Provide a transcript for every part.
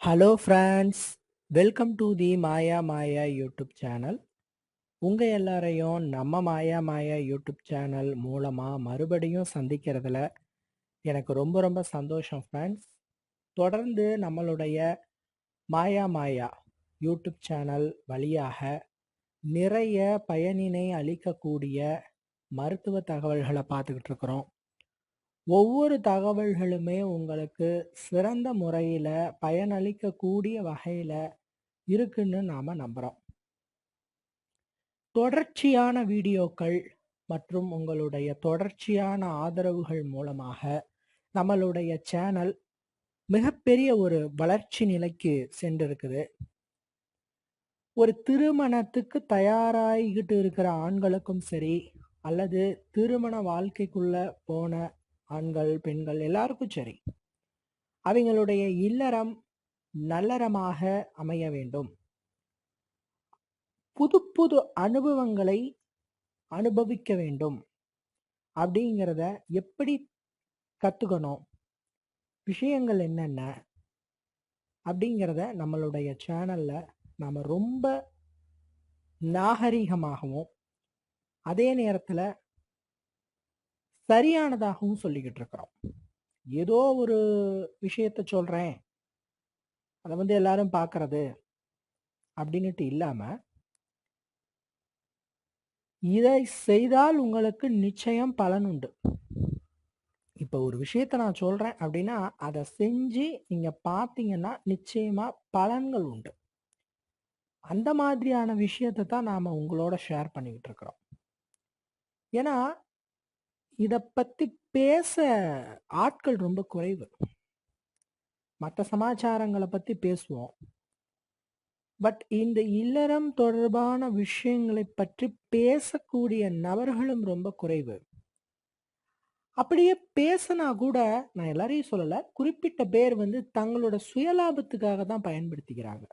Hello friends welcome to the Maya Maya YouTube channel உங்கள் எல்லாரையும் நம்ம மாயா மாயா யூடியூப் சேனல் மூலமாக மறுபடியும் சந்திக்கிறதுல எனக்கு ரொம்ப ரொம்ப சந்தோஷம் ஃப்ரெண்ட்ஸ் தொடர்ந்து நம்மளுடைய மாயா மாயா யூடியூப் சேனல் வழியாக நிறைய பயனினை அளிக்கக்கூடிய மருத்துவ தகவல்களை பார்த்துக்கிட்டு இருக்கிறோம். ஒவ்வொரு தகவல்களுமே உங்களுக்கு சிறந்த முறையில் பயனளிக்கக்கூடிய வகையில் இருக்குன்னு நாம் நம்புகிறோம் தொடர்ச்சியான வீடியோக்கள் மற்றும் உங்களுடைய தொடர்ச்சியான ஆதரவுகள் மூலமாக நம்மளுடைய சேனல் மிகப்பெரிய ஒரு வளர்ச்சி நிலைக்கு சென்றிருக்குது. ஒரு திருமணத்துக்கு தயாராகிக்கிட்டு இருக்கிற ஆண்களுக்கும் சரி அல்லது திருமண வாழ்க்கைக்குள்ள போன ஆண்கள் பெண்கள் எல்லாருக்கும் சரி. அவங்களுடைய இல்லறம் நல்லறமாக அமைய வேண்டும். புது புது அனுபவங்களை அனுபவிக்க வேண்டும். அப்படிங்கிறத எப்படி கற்றுக்கணும் விஷயங்கள் என்னென்ன? அப்படிங்கிறத நம்மளுடைய சேனலில் நாம் ரொம்ப நாகரிகமாகவும் அதே நேரத்தில் சரியானதாகவும் சொல்லிக்கிட்டு இருக்கிறோம் ஏதோ ஒரு விஷயத்த சொல்கிறேன் அதை வந்து எல்லாரும் பார்க்கறது அப்படின்னுட்டு இல்லாமல் இதை செய்தால் உங்களுக்கு நிச்சயம் பலன் உண்டு. இப்போ ஒரு விஷயத்த நான் சொல்கிறேன் அப்படின்னா அதை செஞ்சு நீங்கள் பார்த்தீங்கன்னா நிச்சயமாக பலன்கள் உண்டு. அந்த மாதிரியான விஷயத்தை தான் நாம் உங்களோட ஷேர் பண்ணிக்கிட்டு இருக்கிறோம் ஏன்னா இதை பற்றி பேச ஆட்கள் ரொம்ப குறைவு. மற்ற சமாச்சாரங்களை பற்றி பேசுவோம். பட் இந்த இல்லறம் தொடர்பான விஷயங்களை பற்றி பேசக்கூடிய நபர்களும் ரொம்ப குறைவு. அப்படியே பேசினா கூட நான் எல்லாரையும் சொல்லலை குறிப்பிட்ட பேர் வந்து தங்களோட சுயலாபத்துக்காக தான் பயன்படுத்திக்கிறாங்க.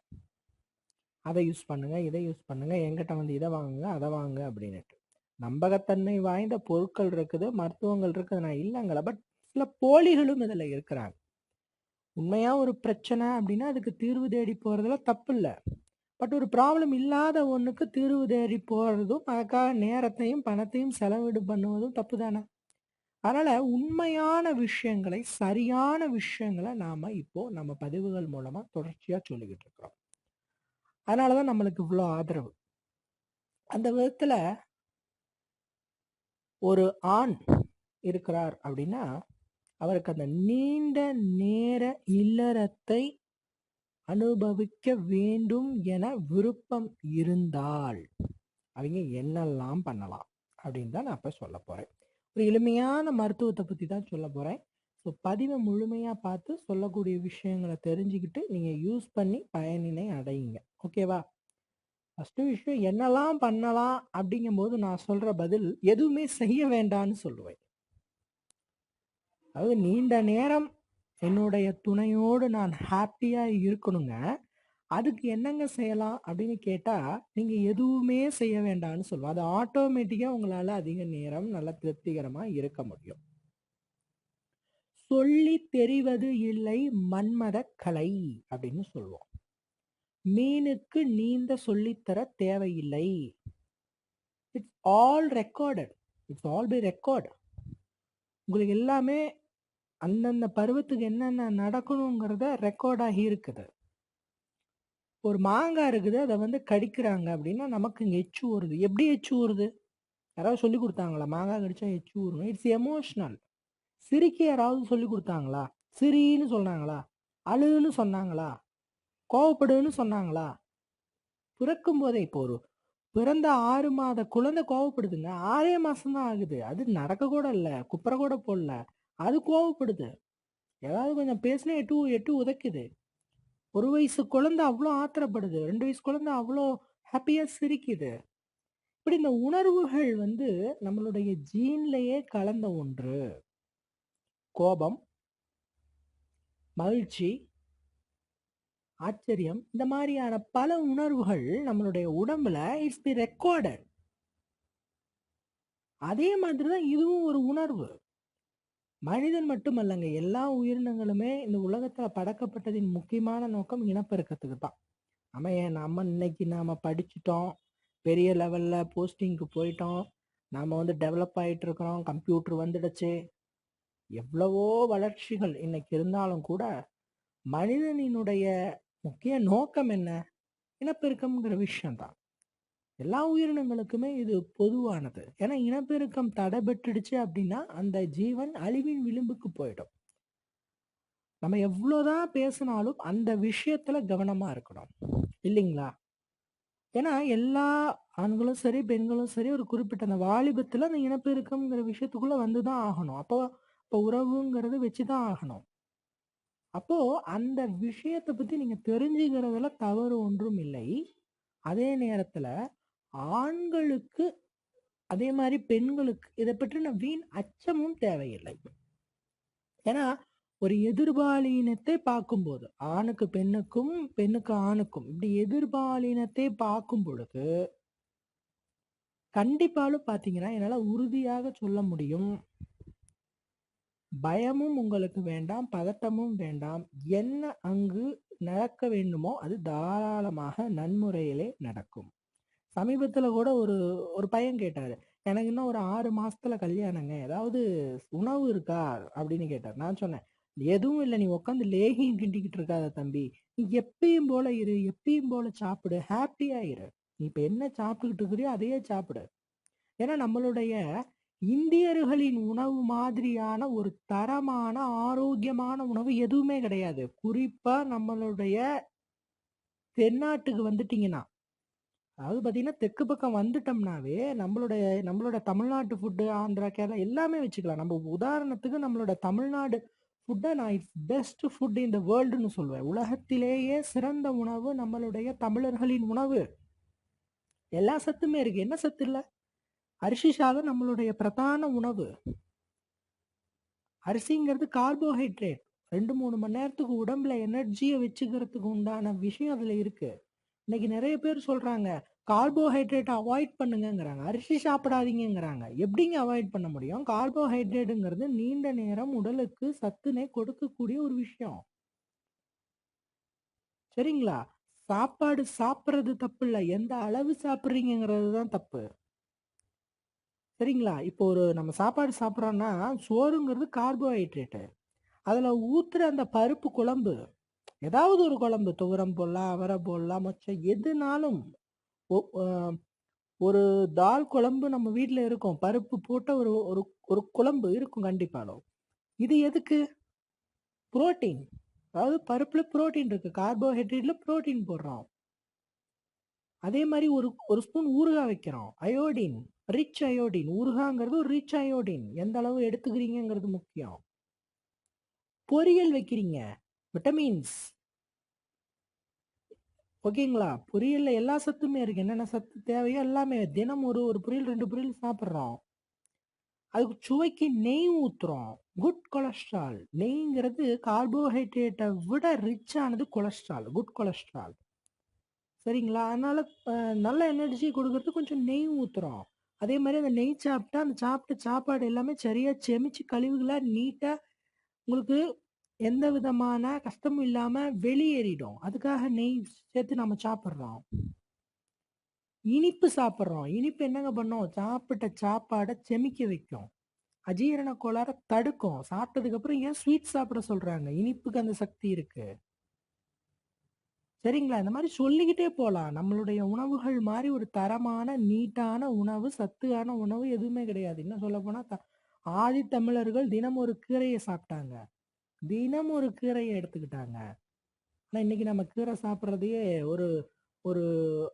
அதை யூஸ் பண்ணுங்க இதை யூஸ் பண்ணுங்க எங்கிட்ட வந்து இதை வாங்குங்க அதை வாங்க அப்படின்னுட்டு. நம்பகத்தன்மை வாய்ந்த பொருட்கள் இருக்குது மருத்துவங்கள் இருக்குது நான் இல்லைங்கள? பட் சில போலிகளும் இதில் இருக்கிறாங்க. உண்மையாக ஒரு பிரச்சனை அப்படின்னா அதுக்கு தீர்வு தேடி போகிறதுல தப்பு இல்லை. பட் ஒரு ப்ராப்ளம் இல்லாத ஒன்றுக்கு தீர்வு தேடி போகிறதும் அதுக்காக நேரத்தையும் பணத்தையும் செலவீடு பண்ணுவதும் தப்பு தானே. அதனால் உண்மையான விஷயங்களை சரியான விஷயங்களை நாம் இப்போது நம்ம பதிவுகள் மூலமாக தொடர்ச்சியாக சொல்லிக்கிட்டு இருக்கிறோம். அதனாலதான் நம்மளுக்கு இவ்வளோ ஆதரவு. அந்த விதத்தில் ஒரு ஆண் இருக்கிறார் அப்படின்னா அவருக்கு அந்த நீண்ட நேர இல்லறத்தை அனுபவிக்க வேண்டும் என விருப்பம் இருந்தால் அவங்க என்னெல்லாம் பண்ணலாம் அப்படின்னு தான் நான் இப்போ சொல்ல போகிறேன் ஒரு எளிமையான மருத்துவத்தை பற்றி தான் சொல்ல போகிறேன் ஸோ பதிவை முழுமையாக பார்த்து சொல்லக்கூடிய விஷயங்களை தெரிஞ்சுக்கிட்டு நீங்கள் யூஸ் பண்ணி பயனினை அடையுங்க. ஓகேவா ஃபஸ்ட்டு விஷயம் என்னெல்லாம் பண்ணலாம் அப்படிங்கும்போது நான் சொல்கிற பதில் எதுவுமே செய்ய வேண்டான்னு சொல்லுவேன். அதாவது நீண்ட நேரம் என்னுடைய துணையோடு நான் ஹாப்பியாக இருக்கணுங்க. அதுக்கு என்னங்க செய்யலாம் அப்படின்னு கேட்டால் நீங்கள் எதுவுமே செய்ய வேண்டாம்னு சொல்லுவோம் அது ஆட்டோமேட்டிக்காக உங்களால் அதிக நேரம் நல்ல திருப்திகரமாக இருக்க முடியும். சொல்லி தெரிவது இல்லை மன்மத கலை அப்படின்னு சொல்லுவோம். மீனுக்கு நீந்த சொல்லித்தர தேவையில்லை. It's all recorded it's all by record உங்களுக்கு எல்லாமே அந்தந்த பருவத்துக்கு என்னென்ன நடக்கணுங்கிறத ரெக்கார்ட் ஆகி இருக்குது. ஒரு மாங்காய் இருக்குது அதை வந்து கடிக்கிறாங்க அப்படின்னா நமக்கு இங்கே எச்சு ஊறுது. எப்படி எச்சு ஊறுது? யாராவது சொல்லி கொடுத்தாங்களா? மாங்காய் கடிச்சா எச்சு ஊறும். இட்ஸ் எமோஷ்னல் சிரிக்க யாராவது சொல்லி கொடுத்தாங்களா? சிரின்னு சொன்னாங்களா அழுன்னு சொன்னாங்களா? கோவப்படுன்னு சொன்னாங்களா? பிறக்கும் போதே இப்போ ஒரு பிறந்த ஆறு மாத குழந்தை கோவப்படுதுங்க ஆறே மாசம்தான் ஆகுது. அது நடக்க கூட இல்லை குப்புற கூட போடல. அது கோவப்படுது. ஏதாவது கொஞ்சம் பேசினா எட்டு எட்டு உதைக்குது. ஒரு வயசு குழந்தை அவ்வளோ ஆத்திரப்படுது ரெண்டு வயசு குழந்தை அவ்வளோ ஹாப்பியாக சிரிக்குது. இப்படி இந்த உணர்வுகள் வந்து நம்மளுடைய ஜீன்லேயே கலந்த ஒன்று. கோபம் மகிழ்ச்சி ஆச்சரியம் இந்த மாதிரியான பல உணர்வுகள் நம்மளுடைய உடம்புல இட்ஸ் பி ரெக்கார்டட் அதே மாதிரி தான் இதுவும் ஒரு உணர்வு மனிதன் மட்டுமல்லங்க. எல்லா உயிரினங்களுமே இந்த உலகத்தில் படைக்கப்பட்டதின் முக்கியமான நோக்கம் இனப்பெருக்கத்துக்கு தான். நம்ம ஏன் நம்ம இன்னைக்கு நாம் படிச்சுட்டோம். பெரிய லெவலில் போஸ்டிங்க்கு போயிட்டோம். நாம் வந்து டெவலப் ஆகிட்டு இருக்கிறோம். கம்ப்யூட்டர் வந்துடுச்சு. எவ்வளவோ வளர்ச்சிகள் இன்னைக்கு இருந்தாலும் கூட, மனிதனினுடைய முக்கிய நோக்கம் என்ன? இனப்பெருக்கம்ங்கிற விஷயம்தான் எல்லா உயிரினங்களுக்குமே இது பொதுவானது. ஏன்னா இனப்பெருக்கம் தடைபட்டுடுச்சு அப்படின்னா, அந்த ஜீவன் அழிவின் விளிம்புக்கு போயிடும். நம்ம எவ்வளோதான் பேசினாலும் அந்த விஷயத்துல கவனமா இருக்கணும். இல்லைங்களா? ஏன்னா எல்லா ஆண்களும் சரி, பெண்களும் சரி ஒரு குறிப்பிட்ட அந்த வாலிபத்துல அந்த இனப்பெருக்கம்ங்கிற விஷயத்துக்குள்ள வந்து தான் ஆகணும். அப்போ இப்போ உறவுங்கிறது வச்சு தான் ஆகணும். அப்போ அந்த விஷயத்தை பத்தி நீங்க தெரிஞ்சுக்கிறதுல தவறு ஒன்றும் இல்லை. அதே நேரத்துல ஆண்களுக்கு அதே மாதிரி பெண்களுக்கு இதை பற்றின வீண் அச்சமும் தேவையில்லை. ஏன்னா, ஒரு எதிர்பாலினத்தை பார்க்கும்போது, ஆணுக்கு பெண்ணுக்கும், பெண்ணுக்கு ஆணுக்கும் இப்படி எதிர்பாலினத்தை பார்க்கும் பொழுது கண்டிப்பாலும் பார்த்தீங்கன்னா, என்னால உறுதியாக சொல்ல முடியும். பயமும் உங்களுக்கு வேண்டாம், பதட்டமும் வேண்டாம். என்ன அங்கு நடக்க வேண்டுமோ, அது தாராளமாக நன்முறையிலே நடக்கும். சமீபத்தில் கூட ஒரு ஒரு பையன் கேட்டார் எனக்கு இன்னும் ஒரு ஆறு மாசத்துல கல்யாணங்க. ஏதாவது உணவு இருக்கா? அப்படின்னு கேட்டார். நான் சொன்னேன். எதுவும் இல்லை நீ உட்காந்து லேகியும் கிண்டிக்கிட்டு இருக்காத தம்பி. நீ எப்பயும் போல இரு. எப்பயும் போல சாப்பிடு. ஹேப்பியா இரு. நீ இப்ப என்ன சாப்பிட்டுக்கிட்டு இருக்கிறியோ, அதையே சாப்பிடு. ஏன்னா நம்மளுடைய இந்தியர்களின் உணவு மாதிரியான ஒரு தரமான, ஆரோக்கியமான உணவு எதுவுமே கிடையாது. குறிப்பா நம்மளுடைய தென்னாட்டுக்கு வந்துட்டீங்கன்னா, அதாவது பார்த்தீங்கன்னா, தெற்கு பக்கம் வந்துட்டோம்னாவே, நம்மளுடைய நம்மளோட தமிழ்நாட்டு ஃபுட்டு, ஆந்திரா, கேரளா எல்லாமே வச்சுக்கலாம். நம்ம உதாரணத்துக்கு நம்மளோட தமிழ்நாடு ஃபுட்டை நான் it's best food in the வேர்ல்டுன்னு சொல்லுவேன். உலகத்திலேயே சிறந்த உணவு நம்மளுடைய தமிழர்களின் உணவு. எல்லா சத்துமே இருக்கு. என்ன சத்து இல்லை அரிசி சாதம் நம்மளுடைய பிரதான உணவு. அரிசிங்கிறது கார்போஹைட்ரேட். 2, 3 மணி நேரத்துக்கு உடம்புல எனர்ஜியை வச்சுக்கிறதுக்கு உண்டான விஷயம் அதுல இருக்கு. இன்னைக்கு நிறைய பேர் சொல்றாங்க, கார்போஹைட்ரேட் அவாய்ட் பண்ணுங்கிறாங்க அரிசி சாப்பிடாதீங்கங்கிறாங்க. எப்படிங்க அவாய்ட் பண்ண முடியும்? கார்போஹைட்ரேட்டுங்கிறது நீண்ட நேரம் உடலுக்கு சத்துனை கொடுக்கக்கூடிய ஒரு விஷயம். சரிங்களா? சாப்பாடு சாப்பிட்றது தப்பு இல்லை எந்த அளவு சாப்பிட்றீங்கிறது தான் தப்பு. சரிங்களா? இப்போ ஒரு நம்ம சாப்பாடு சாப்பிட்றோன்னா சோறுங்கிறது கார்போஹைட்ரேட்டு. அதில் ஊற்றுற அந்த பருப்பு குழம்பு, ஏதாவது ஒரு குழம்பு துவரம் போடலாம், அவரை போடலாம், மொச்சை எதுனாலும் ஒரு தால் குழம்பு நம்ம வீட்டில் இருக்கும். பருப்பு போட்ட ஒரு ஒரு ஒரு குழம்பு இருக்கும் கண்டிப்பாலும். இது எதுக்கு? புரோட்டீன். அதாவது பருப்பில் புரோட்டீன் இருக்குது கார்போஹைட்ரேட்டில் புரோட்டீன் போடுறோம். அதே மாதிரி ஒரு ஒரு ஸ்பூன் ஊறுகாய் வைக்கிறோம். Iodine, rich iodine. ஊறுகாங்கிறது ஒரு ரிச் அயோடின். எந்த அளவு எடுத்துக்கிறீங்கங்கிறது முக்கியம். பொரியல் வைக்கிறீங்க. விட்டமின்ஸ். ஓகேங்களா? பொரியல்ல எல்லா சத்துமே இருக்கு. என்னென்ன சத்து தேவையோ எல்லாமே. தினம் ஒரு ஒரு பொரியல், ரெண்டு பொரியல் சாப்பிட்றோம் அதுக்கு சுவைக்கு நெய் ஊத்துறோம். Good cholesterol. நெய்ங்கிறது கார்போஹைட்ரேட்டை விட ரிச்சானது கொலஸ்ட்ரால். Good cholesterol. சரிங்களா? அதனால நல்ல எனர்ஜி கொடுக்கறது கொஞ்சம் நெய் ஊத்துறோம். அதே மாதிரி அந்த நெய் சாப்பிட்டா, அந்த சாப்பிட்ட சாப்பாடு எல்லாமே சரியா செமிச்சு கழிவுகளா நீட்டா உங்களுக்கு எந்த விதமான கஷ்டமும் இல்லாம வெளியேறிடும். அதுக்காக நெய் சேர்த்து நம்ம சாப்பிட்றோம் இனிப்பு சாப்பிட்றோம் இனிப்பு என்னங்க பண்ணும்? சாப்பிட்ட சாப்பாடை செமிக்க வைக்கும். அஜீரண கோளாற தடுக்கும். சாப்பிட்டதுக்கு அப்புறம் ஏன் ஸ்வீட் சாப்பிட சொல்றாங்க? இனிப்புக்கு அந்த சக்தி இருக்கு. சரிங்களா? இந்த மாரி சொல்லிக்கிட்டே போலாம். நம்மளுடைய உணவுகள் மாரி ஒரு தரமான, நீட்டான உணவு, சத்தான உணவு எதுவுமே கிடையாது. இன்னும் சொல்லப்போனா த ஆதி தமிழர்கள் தினம் ஒரு கீரைய சாப்பிட்டாங்க. தினம் ஒரு கீரைய எடுத்துக்கிட்டாங்க. ஆனா இன்னைக்கு நம்ம கீரை சாப்பிடுறதையே ஒரு ஒரு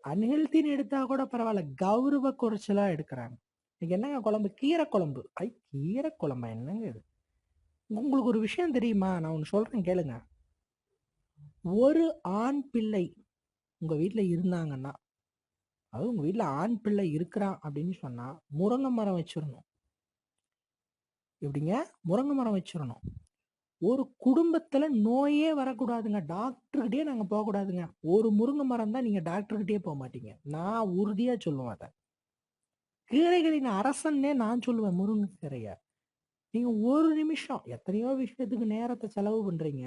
அன்ஹெல்தின்னு எடுத்தா கூட பரவால்ல. கௌரவ குறைச்சலா எடுக்குறாங்க. இன்னைக்கு என்னங்க குழம்பு? கீரை குழம்பு. ஐ! கீரை குழம்பா? என்னங்க இது? உங்களுக்கு ஒரு விஷயம் தெரியுமா? நான் ஒண்ணு சொல்றேன் கேளுங்க. ஒரு ஆண் பிள்ளை உங்கள் வீட்டில் இருந்தாங்கன்னா, அது உங்கள் வீட்டில் ஆண் பிள்ளை இருக்கிறான் அப்படின்னு சொன்னால் முருங்கை மரம் வச்சிடணும் எப்படிங்க? முருங்கை மரம் வச்சிரணும். ஒரு குடும்பத்தில் நோயே வரக்கூடாதுங்க. டாக்டர்கிட்டே நாங்கள் போகக்கூடாதுங்க ஒரு முருங்கை மரம் தான் டாக்டருக்கிட்டேயே போக மாட்டீங்க நான் உறுதியாக சொல்லுவேன் அதை கீரைகளின் அரசன்னே நான் சொல்லுவேன் முருங்கை கீரையை நீங்கள் ஒரு நிமிஷம் எத்தனையோ விஷயத்துக்கு நேரத்தை செலவு பண்ணுறீங்க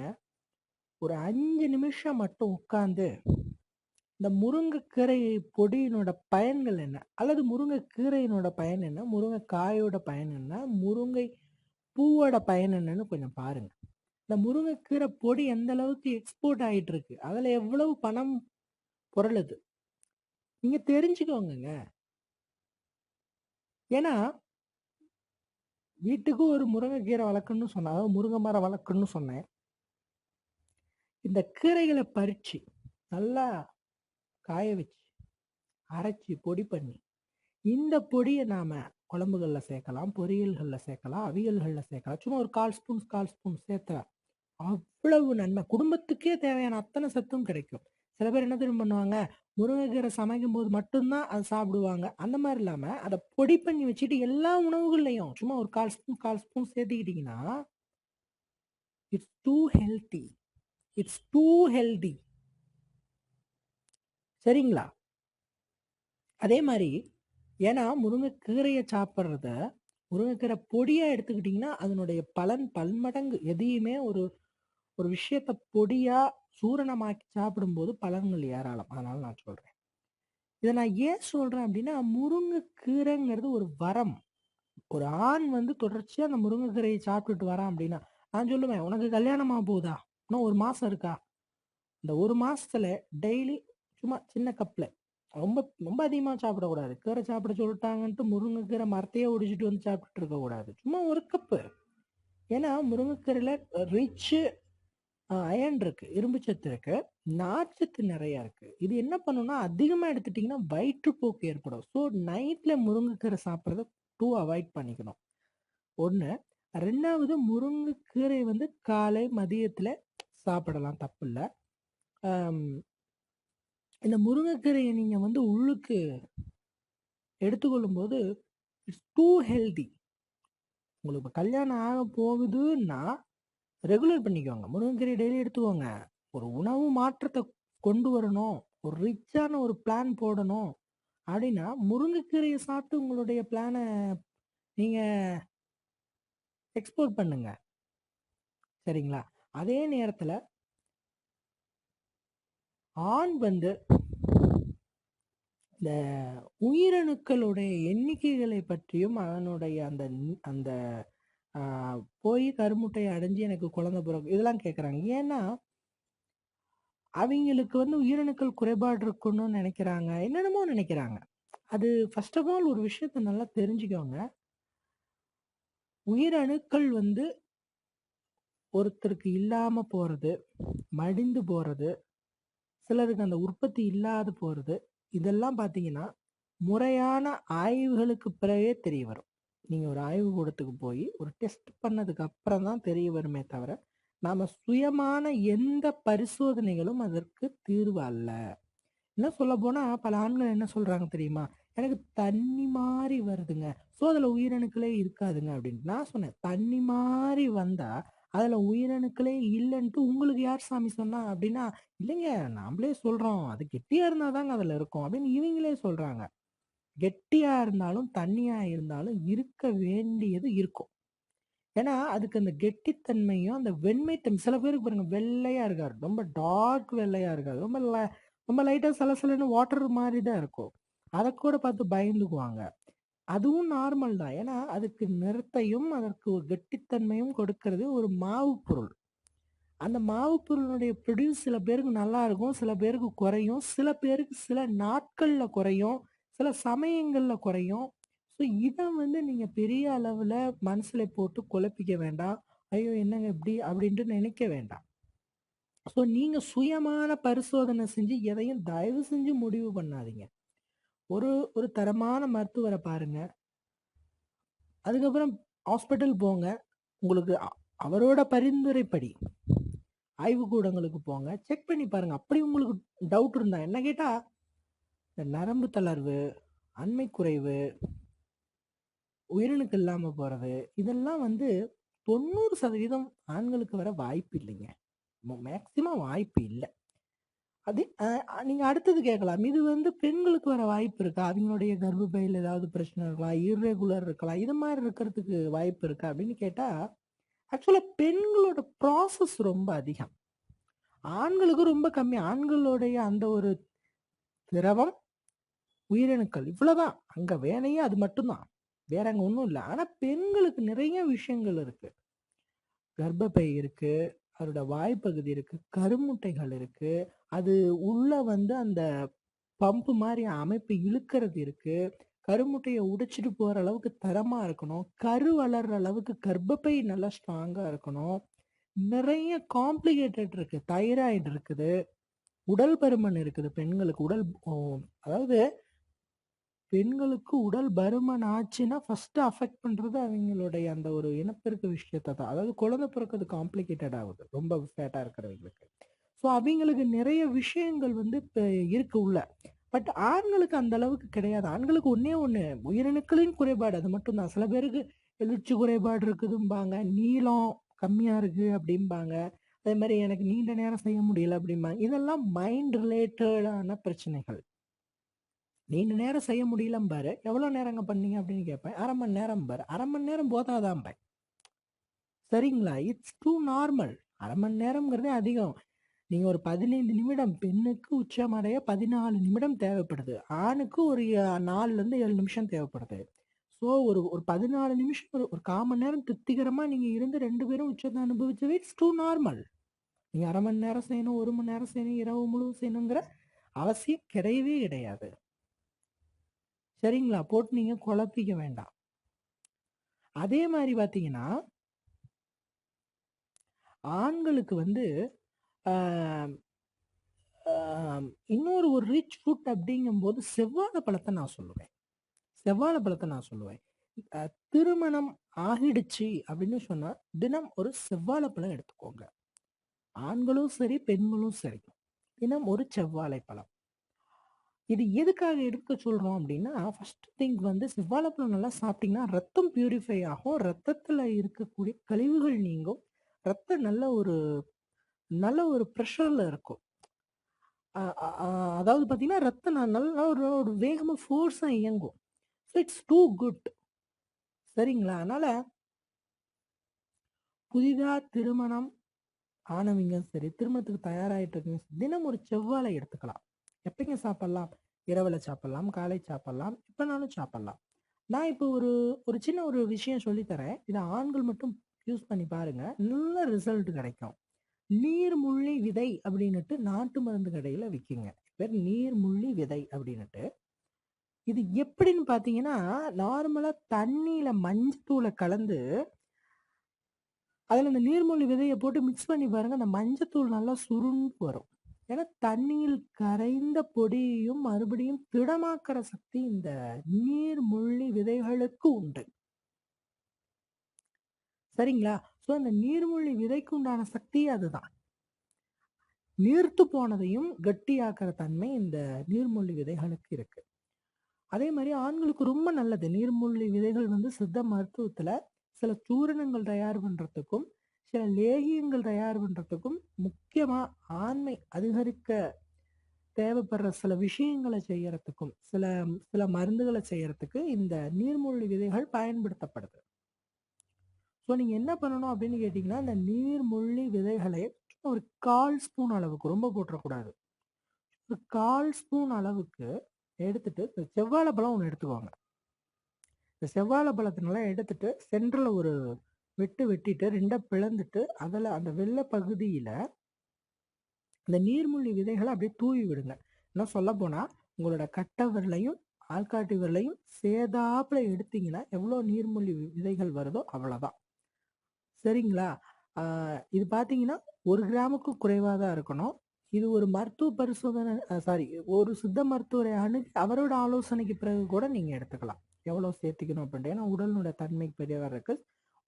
ஒரு அஞ்சு நிமிஷம் மட்டும் உட்காந்து இந்த முருங்கைக்கீரை பொடியினோட பயன்கள் என்ன? அல்லது முருங்கைக்கீரையினோட பயன் என்ன? முருங்கைக்காயோட பயன் என்ன? முருங்கை பூவோட பயன் என்னன்னு கொஞ்சம் பாருங்க. இந்த முருங்கைக்கீரை பொடி எந்த அளவுக்கு எக்ஸ்போர்ட் ஆகிட்டு இருக்கு. அதில் எவ்வளவு பணம் புரளுது. நீங்க தெரிஞ்சுக்கோங்க ஏன்னா வீட்டுக்கு ஒரு முருங்கைக்கீரை வளர்க்கணும்னு சொன்னேன். அதாவது முருங்கை மரம் வளர்க்கணும்னு சொன்னேன். இந்த கீரைகளை பறித்து நல்லா காய வச்சு, அரைச்சி பொடி பண்ணி, இந்த பொடியை நாம் குழம்புகளில் சேர்க்கலாம், பொரியல்களில் சேர்க்கலாம், அவியல்களில் சேர்க்கலாம். சும்மா ஒரு 1/4 ஸ்பூன், 1/4 ஸ்பூன் சேர்த்தா, அவ்வளவு நன்மை. குடும்பத்துக்கே தேவையான அத்தனை சத்தும் கிடைக்கும். சில பேர் என்ன தெரியும் பண்ணுவாங்க? முருங்கைக்கீரை சமைக்கும்போது போது மட்டும்தான் அதை சாப்பிடுவாங்க. அந்த மாதிரி இல்லாமல் அதை பொடி பண்ணி வச்சுட்டு எல்லா உணவுகள்லையும் சும்மா ஒரு 1/4 spoon, 1/4 spoon சேர்த்துக்கிட்டீங்கன்னா it's too healthy. It's too healthy. சரிங்களா? அதே மாதிரி ஏன்னா முருங்கைக்கீரையை சாப்பிட்றத முருங்கைக்கீரை பொடியாக எடுத்துக்கிட்டிங்கன்னா அதனுடைய பலன் பல்மடங்கு எதையுமே ஒரு ஒரு விஷயத்த பொடியாக சூரணமாக்கி சாப்பிடும்போது பலன்கள் ஏராளம். அதனால் நான் சொல்றேன். இதை நான் ஏன் சொல்றேன் அப்படின்னா முருங்கைக்கீரைங்கிறது ஒரு வரம். ஒரு ஆண் வந்து தொடர்ச்சியாக அந்த முருங்கைக்கீரையை சாப்பிட்டுட்டு வரான் அப்படின்னா நான் சொல்லுவேன், "உனக்கு கல்யாணமாக போகுதா? இன்னும் ஒரு மாதம் இருக்கா? இந்த ஒரு மாதத்தில் டெய்லி சும்மா சின்ன கப்பில் ரொம்ப ரொம்ப அதிகமாக சாப்பிடக்கூடாது. கீரை சாப்பிட சொல்லிட்டாங்கன்ட்டு முருங்கைக்கீரை மரத்தையே ஒடிச்சிட்டு வந்து சாப்பிட்டுட்டு இருக்கக்கூடாது. சும்மா ஒரு கப்பு. ஏன்னா முருங்கைக்கீரையில் ரிச்சு அயன் அயர்ன் இருக்கு. இரும்பு சத்து இருக்கு. நார்ச்சத்து நிறையா இருக்கு. இது என்ன பண்ணும்னா, அதிகமாக எடுத்துட்டிங்கன்னா வயிற்றுப்போக்கு ஏற்படும். ஸோ நைட்டில் முருங்கைக்கீரை சாப்பிட்றத டூ அவாய்ட் பண்ணிக்கணும். 1. 2வது முருங்கைக்கீரை வந்து காலை, மதியத்தில் சாப்பிடலாம் தப்பு இல்லை இந்த முருங்கைக்கீரையை நீங்கள் வந்து உள்ளுக்கு எடுத்துக்கொள்ளும்போது, இட்ஸ் டூ ஹெல்தி. உங்களுக்கு இப்போ கல்யாணம் ஆக போகுதுன்னா, ரெகுலர் பண்ணிக்கோங்க. முருங்கைக்கீரையை டெய்லி எடுத்துக்கோங்க. ஒரு உணவு மாற்றத்தை கொண்டு வரணும். ஒரு ரிச்சான ஒரு பிளான் போடணும். அப்படின்னா முருங்கைக்கீரையை சாப்பிட்டு உங்களுடைய பிளானை நீங்கள் எக்ஸ்போர்ட் பண்ணுங்க. சரிங்களா? அதே நேரத்தில் ஆண் வந்து இந்த உயிரணுக்களுடைய எண்ணிக்கைகளை பற்றியும், அதனுடைய அந்த அந்த போய் கருமுட்டையை அடைஞ்சு எனக்கு குழந்தை பிறகு இதெல்லாம் கேட்குறாங்க. ஏன்னா அவங்களுக்கு வந்து உயிரணுக்கள் குறைபாடு இருக்குன்னு நினைக்கிறாங்க என்னென்னமோ நினைக்கிறாங்க அது ஃபர்ஸ்ட் ஆஃப் ஆல் ஒரு விஷயத்த நல்லா தெரிஞ்சுக்கோங்க. உயிரணுக்கள் வந்து ஒருத்தருக்கு இல்லாம போறது, மடிந்து போறது, சிலருக்கு அந்த உற்பத்தி இல்லாது போறது, இதெல்லாம் பார்த்தீங்கன்னா, முறையான ஆய்வுகளுக்கு பிறகே தெரிய வரும். நீங்கள் ஒரு ஆய்வுக்கூடத்துக்கு போய் ஒரு டெஸ்ட் பண்ணதுக்கு அப்புறம் தான் தெரிய வருமே தவிர, நாம் சுயமான எந்த பரிசோதனைகளும் அதற்கு தீர்வு அல்ல. இன்னும் சொல்லப்போனா, பல ஆண்கள் என்ன சொல்கிறாங்க தெரியுமா? "எனக்கு தண்ணி மாதிரி வருதுங்க. ஸோ அதில் உயிரணுக்களே இருக்காதுங்க" அப்படின்ட்டு நான் சொன்னேன், "தண்ணி மாதிரி வந்தால் அதுல உயிரணுக்களே இல்லன்ட்டு உங்களுக்கு யார் சாமி சொன்னா?" அப்படின்னா "இல்லைங்க நாமளே சொல்றோம். அது கெட்டியா இருந்தா தாங்க அதுல இருக்கும்" அப்படின்னு இவங்களே சொல்றாங்க. கெட்டியா இருந்தாலும், தண்ணியா இருந்தாலும் இருக்க வேண்டியது இருக்கும். ஏன்னா, அதுக்கு அந்த கெட்டித்தன்மையும், அந்த வெண்மைத்தன்மை சில பேருக்கு பாருங்க வெள்ளையா இருக்காரு. ரொம்ப டார்க் வெள்ளையா இருக்காரு. ரொம்ப ல ரொம்ப லைட்டா சலசலன்னு வாட்டர் மாதிரி தான் இருக்கும். அதை கூட பார்த்து பயந்துக்குவாங்க. அதுவும் நார்மல் தான். ஏன்னா, அதுக்கு நிறத்தையும், அதற்கு ஒரு கெட்டித்தன்மையும் கொடுக்கறது ஒரு மாவு பொருள். அந்த மாவு பொருளுடைய ப்ரொடியூஸ் சில பேருக்கு நல்லா இருக்கும். சில பேருக்கு குறையும். சில பேருக்கு சில நாட்களில் குறையும். சில சமயங்களில் குறையும். ஸோ இதை வந்து நீங்கள் பெரிய அளவில் மனசில் போட்டு குழப்பிக்க வேண்டாம். "ஐயோ! என்னங்க இப்படி அப்படின்ட்டு நினைக்க வேண்டாம். ஸோ நீங்கள் சுயமான பரிசோதனை செஞ்சு எதையும் தயவு செஞ்சு முடிவு பண்ணாதீங்க. ஒரு ஒரு தரமான மருத்துவரை பாருங்க. அதுக்கப்புறம் ஹாஸ்பிட்டல் போங்க. உங்களுக்கு அவரோட பரிந்துரைப்படி ஆய்வுக்கூடங்களுக்கு போங்க. செக் பண்ணி பாருங்க. அப்படி உங்களுக்கு டவுட் இருந்தா என்ன கேட்டா, இந்த நரம்பு தளர்வு, அண்மை குறைவு, உயிரினுக்கு இல்லாம போறது, இதெல்லாம் வந்து 90% ஆண்களுக்கு வர வாய்ப்பு இல்லைங்க. மேக்சிமம் வாய்ப்பு இல்லை அது நீங்க அடுத்தது கேட்கலாம். இது வந்து பெண்களுக்கு வர வாய்ப்பு இருக்கா? அவங்களுடைய கர்ப்பப்பையில் ஏதாவது பிரச்சனை இருக்கலாம், இர்ரெகுலர் இருக்கலாம். இது மாதிரி இருக்கிறதுக்கு வாய்ப்பு இருக்கா? அப்படின்னு கேட்டா, ஆக்சுவலா பெண்களோட ப்ராசஸ் ரொம்ப அதிகம். ஆண்களுக்கு ரொம்ப கம்மி. ஆண்களுடைய அந்த ஒரு திரவம், உயிரணுக்கள் இவ்வளவுதான் அங்க வேலையே அது மட்டும்தான் வேற அங்க ஒன்றும் இல்லை ஆனா பெண்களுக்கு நிறைய விஷயங்கள் இருக்கு. கர்ப்பப்பை இருக்கு, அதோட வாய்ப்பகுதி இருக்கு, கருமுட்டைகள் இருக்கு. அது உள்ள வந்து அந்த பம்பு மாரி அமைப்பு இழுக்கிறது இருக்கு. கருமுட்டைய உடைச்சிட்டு போற அளவுக்கு தரமா இருக்கணும். கரு வளர்ற அளவுக்கு கர்ப்பப்பை நல்லா ஸ்ட்ராங்கா இருக்கணும். நிறைய காம்ப்ளிகேட்டட் இருக்கு. தைராய்டு இருக்குது. உடல் பருமன் இருக்குது பெண்களுக்கு. உடல் ஓ அதாவது பெண்களுக்கு உடல் பருமன் ஆச்சுன்னா, ஃபர்ஸ்ட்டு அஃபெக்ட் பண்றது அவங்களுடைய அந்த ஒரு இனப்பெருக்க விஷயத்த தான். அதாவது குழந்தை பிறக்கிறது காம்ப்ளிகேட்டட் ஆகுது. ரொம்ப ஃபேட்டா இருக்கிறவங்களுக்கு. ஸோ அவங்களுக்கு நிறைய விஷயங்கள் வந்து இப்போ இருக்கு உள்ள. பட் ஆண்களுக்கு அந்த அளவுக்கு கிடையாது. ஆண்களுக்கு ஒன்றே ஒன்று உயிரணுக்களின் குறைபாடு அது மட்டும் தான். சில பேருக்கு எழுச்சி குறைபாடு இருக்குதும்பாங்க. நீளம் கம்மியாக இருக்குது அப்படிம்பாங்க. அதே மாதிரி எனக்கு நீண்ட நேரம் செய்ய முடியல அப்படிம்பாங்க. இதெல்லாம் மைண்ட் ரிலேட்டடான பிரச்சனைகள். நீண்ட நேரம் செய்ய முடியலம்பாரு. எவ்வளோ நேரங்க பண்ணீங்க அப்படின்னு கேட்பேன். அரை மணி நேரம் பாரு அரை மணி நேரம் போதாதாம்பேன். சரிங்களா? It's too normal. அரை மணி நேரம்ங்கிறதே அதிகம். நீங்க ஒரு 15 நிமிடம் பெண்ணுக்கு உச்சமடைய 14 நிமிடம் தேவைப்படுது. ஆணுக்கு ஒரு அ 4லருந்து 7 நிமிஷம் தேவைப்படுது. ஸோ ஒரு ஒரு 14 நிமிஷம் ஒரு ஒரு 1/4 மணி நேரம் திருப்திகரமா நீங்க இருந்து 2 பேரும் உச்சத்த அனுபவிச்சது இட்ஸ் டூ நார்மல். நீங்க 1/2 மணி நேரம் செய்யணும், 1 மணி நேரம் செய்யணும், இரவு முழுவதும் செய்யணுங்கிற அவசியம் கிடையவே கிடையாது. சரிங்களா? போட்டு நீங்க குழப்பிக்க வேண்டாம். அதே மாரி பார்த்தீங்கன்னா ஆண்களுக்கு வந்து இன்னொரு ஒரு ரிச் ஃபுட் அப்படிங்கும்போது செவ்வாழை பழத்தை நான் சொல்லுவேன். செவ்வாழை பழத்தை நான் சொல்லுவேன். திருமணம் ஆகிடுச்சு அப்படின்னு சொன்னா, தினம் ஒரு செவ்வாழை பழம் எடுத்துக்கோங்க. ஆண்களும் சரி, பெண்களும் சரி. தினம் ஒரு செவ்வாழை பழம். இது எதுக்காக எடுக்க சொல்றோம் அப்படின்னா, ஃபர்ஸ்ட் திங் வந்து செவ்வாழைப்பழம் நல்லா சாப்பிட்டீங்கன்னா, ரத்தம் பியூரிஃபை ஆகும். ரத்தத்தில் இருக்கக்கூடிய கழிவுகள் நீங்கும். ரத்தம் நல்ல ஒரு நல்ல ஒரு ப்ரெஷரில் இருக்கும். அ அ அ அதாவது பார்த்தீங்கன்னா, ரத்தம் நான் நல்லா ஒரு ஒரு வேகமாக ஃபோர்ஸாக இயங்கும். So it's too good. சரிங்களா? அதனால் புதிதாக திருமணம் ஆனவங்க சரி, திருமணத்துக்கு தயாராகிட்டு இருக்கீங்க சரி, தினம் ஒரு செவ்வாழை எடுத்துக்கலாம். எப்பங்க சாப்பிட்லாம் இரவில் சாப்பிட்லாம் காலை சாப்பிட்லாம் எப்போனாலும் சாப்பிடலாம். நான் இப்போ ஒரு ஒரு சின்ன ஒரு விஷயம் சொல்லித் தரேன். இதை ஆண்கள் மட்டும் யூஸ் பண்ணி பாருங்க. நல்ல ரிசல்ட் கிடைக்கும். நீர்முள்ளி விதை அப்படின்னுட்டு நாட்டு மருந்து கடையில விக்குங்க. பேர் நீர்முள்ளி விதை அப்படின்னுட்டு. இது எப்படின்னு பார்த்தீங்கன்னா, நார்மலா தண்ணியில் மஞ்சத்தூளை கலந்து அதில் இந்த நீர்மூழ்கி விதையை போட்டு மிக்ஸ் பண்ணி பாருங்க. அந்த மஞ்சத்தூள் நல்லா சுருண்டு வரும். ஏன்னா தண்ணியில் கரைந்த பொடியையும் மறுபடியும் திடமாக்குற சக்தி இந்த நீர்முள்ளி விதைகளுக்கு உண்டு. சரிங்களா? ஸோ அந்த நீர்மொழி விதைக்கு உண்டான சக்தியே அதுதான். நீர்த்து போனதையும் கட்டியாக்குற தன்மை இந்த நீர்மொழி விதைகளுக்கு இருக்கு. அதே மாதிரி ஆண்களுக்கு ரொம்ப நல்லது. நீர்மொழி விதைகள் வந்து சித்த மருத்துவத்துல சில சூரணங்கள் தயார் பண்றதுக்கும், சில லேகியங்கள் தயார் பண்றதுக்கும், முக்கியமா ஆண்மை அதிகரிக்க தேவைப்படுற சில விஷயங்களை செய்யறதுக்கும், சில சில மருந்துகளை செய்யறதுக்கு இந்த நீர்முள்ளி விதைகள் பயன்படுத்தப்படுது. ஸோ நீங்கள் என்ன பண்ணணும் அப்படின்னு கேட்டிங்கன்னா இந்த நீர்முள்ளி விதைகளை ஒரு 1/4 ஸ்பூன் அளவுக்கு ரொம்ப போட்டுறக்கூடாது. ஒரு 1/4 ஸ்பூன் அளவுக்கு எடுத்துட்டு, இந்த செவ்வாழை பழம் ஒன்று எடுத்துக்கோங்க. இந்த செவ்வாழை பழத்தினெல்லாம் எடுத்துட்டு, சென்டரில் ஒரு வெட்டு வெட்டிட்டு ரெண்டை பிளந்துட்டு, அதில் அந்த வெள்ளை பகுதியில் இந்த நீர்முள்ளி விதைகளை அப்படியே தூவி விடுங்க. இன்னும் சொல்லப்போனா, உங்களோட கட்டை விரலையும், ஆள்காட்டி விரலையும் சேதாப்பில் எடுத்தீங்கன்னா, எவ்வளோ நீர்முள்ளி விதைகள் வருதோ அவ்வளோதான். சரிங்களா? இது பார்த்தீங்கன்னா, ஒரு கிராமுக்கும் குறைவாக தான் இருக்கணும். இது ஒரு மருத்துவ பரிசோதனை சாரி ஒரு சித்த மருத்துவரை அணுகி அவரோட ஆலோசனைக்கு பிறகு கூட நீங்கள் எடுத்துக்கலாம். எவ்வளோ சேர்த்துக்கணும் அப்படின்ட்டு. ஏன்னா உடலினுடைய தன்மைக்கு பெரியவர் இருக்கு.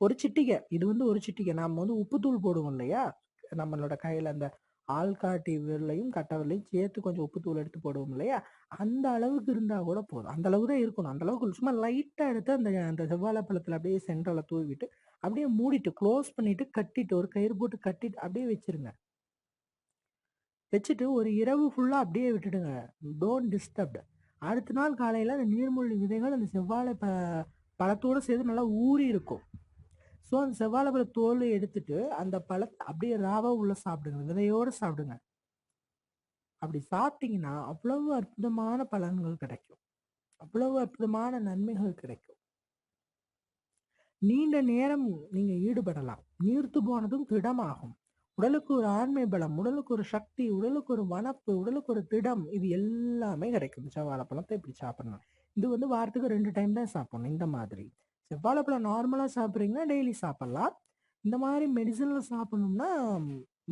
ஒரு சிட்டிகை இது வந்து ஒரு சிட்டிகை. நாம் வந்து உப்புத்தூள் போடுவோம் இல்லையா? நம்மளோட கையில் அந்த ஆள்காட்டி விரலையும், கட்டவிரலையும் சேர்த்து கொஞ்சம் உப்புத்தூள் எடுத்து போடுவோம் இல்லையா? அந்த அளவுக்கு இருந்தால் கூட போதும். அந்த அளவுக்கு தான் இருக்கணும். அந்த அளவுக்கு சும்மா லைட்டாக எடுத்து அந்த அந்த செவ்வாழை பழத்தில் அப்படியே சென்டரில் தூவிட்டு, அப்படியே மூடிட்டு, க்ளோஸ் பண்ணிட்டு, கட்டிட்டு ஒரு கயிறு போட்டு கட்டிட்டு அப்படியே வச்சுருங்க. வச்சுட்டு ஒரு இரவு ஃபுல்லாக அப்படியே விட்டுடுங்க டோன்ட் டிஸ்டர்ப்டு அடுத்த நாள் காலையில் அந்த நீர்மூழ்கி விதைகள் அந்த செவ்வாழை ப பழத்தோடு சேர்த்து நல்லா ஊறி இருக்கும் ஸோ அந்த செவ்வாழைப்பழ தோல் எடுத்துட்டு அந்த பழத்தை அப்படியே ராவா உள்ள சாப்பிடுங்க. விதையோடு சாப்பிடுங்க. அப்படி சாப்பிட்டீங்கன்னா அவ்வளவு அற்புதமான பலன்கள் கிடைக்கும். அவ்வளவு அற்புதமான நன்மைகள் கிடைக்கும். நீண்ட நேரம் நீங்க ஈடுபடலாம். நீர்த்து போனதும் திடமாகும். உடலுக்கு ஒரு ஆண்மை பலம் உடலுக்கு ஒரு சக்தி உடலுக்கு ஒரு வனப்பு உடலுக்கு ஒரு திடம் இது எல்லாமே கிடைக்கும். செவ்வாழைப்பழத்தை இப்படி சாப்பிடணும். இது வந்து வாரத்துக்கு ரெண்டு டைம் தான் சாப்பிடணும். இந்த மாதிரி. செவ்வாழைப்பழம் நார்மலாக சாப்பிட்றீங்கன்னா டெய்லி சாப்பிடலாம். இந்த மாதிரி மெடிசனில் சாப்பிடணும்னா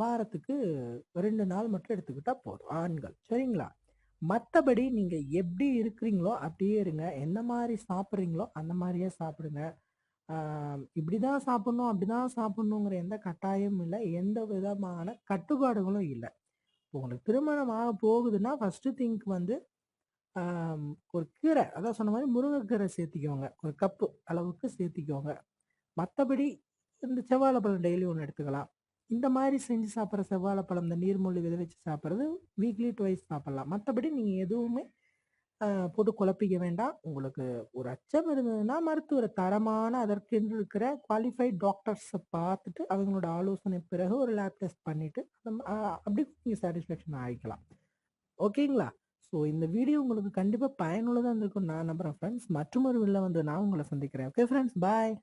வாரத்துக்கு ரெண்டு நாள் மட்டும் எடுத்துக்கிட்டால் போதும் ஆண்கள். சரிங்களா? மற்றபடி நீங்கள் எப்படி இருக்கிறீங்களோ அப்படியே இருங்க. எந்த மாதிரி சாப்பிட்றீங்களோ அந்த மாதிரியே சாப்பிடுங்க. இப்படி தான் சாப்பிட்ணும் அப்படி அப்படிதான் சாப்பிட்ணுங்கிற எந்த கட்டாயமும் இல்லை. எந்த விதமான கட்டுப்பாடுகளும் இல்லை. உங்களுக்கு திருமணம் ஆக போகுதுன்னா ஃபஸ்ட்டு திங்க் வந்து ஆம், ஒரு கீரை அதான் சொன்ன மாதிரி முருங்கைக்கீரை சேர்த்திக்கோங்க ஒரு கப்பு அளவுக்கு சேர்த்திக்கோங்க மற்றபடி இந்த செவ்வாழைப்பழம் டெய்லி ஒன்று எடுத்துக்கலாம். இந்த மாதிரி செஞ்சு சாப்பிட்ற செவ்வாழைப்பழம் இந்த நீர்மூழ்கி விதை வச்சு சாப்பிட்றது வீக்லி டுவைஸ் சாப்பிடலாம். மற்றபடி நீங்கள் எதுவுமே ஆஹ், போட்டு குழப்பிக்க வேண்டாம். உங்களுக்கு ஒரு அச்சம் இருந்ததுன்னா மருத்துவர் தரமான அதற்கென்று இருக்கிற குவாலிஃபைட் டாக்டர்ஸை பார்த்துட்டு அவங்களோட ஆலோசனை பிறகு ஒரு லேப் டெஸ்ட் பண்ணிட்டு நம்ம, அப்படி நீங்கள் சாட்டிஸ்ஃபேக்ஷன் ஆகிக்கலாம். ஓகேங்களா? ஸோ இந்த வீடியோ உங்களுக்கு கண்டிப்பாக பயனுள்ளதாக இருந்திருக்கும் நான் நம்புகிறேன் ஃப்ரெண்ட்ஸ் மற்றும் ஒரு வெளில வந்து நான் உங்களை சந்திக்கிறேன். Okay friends bye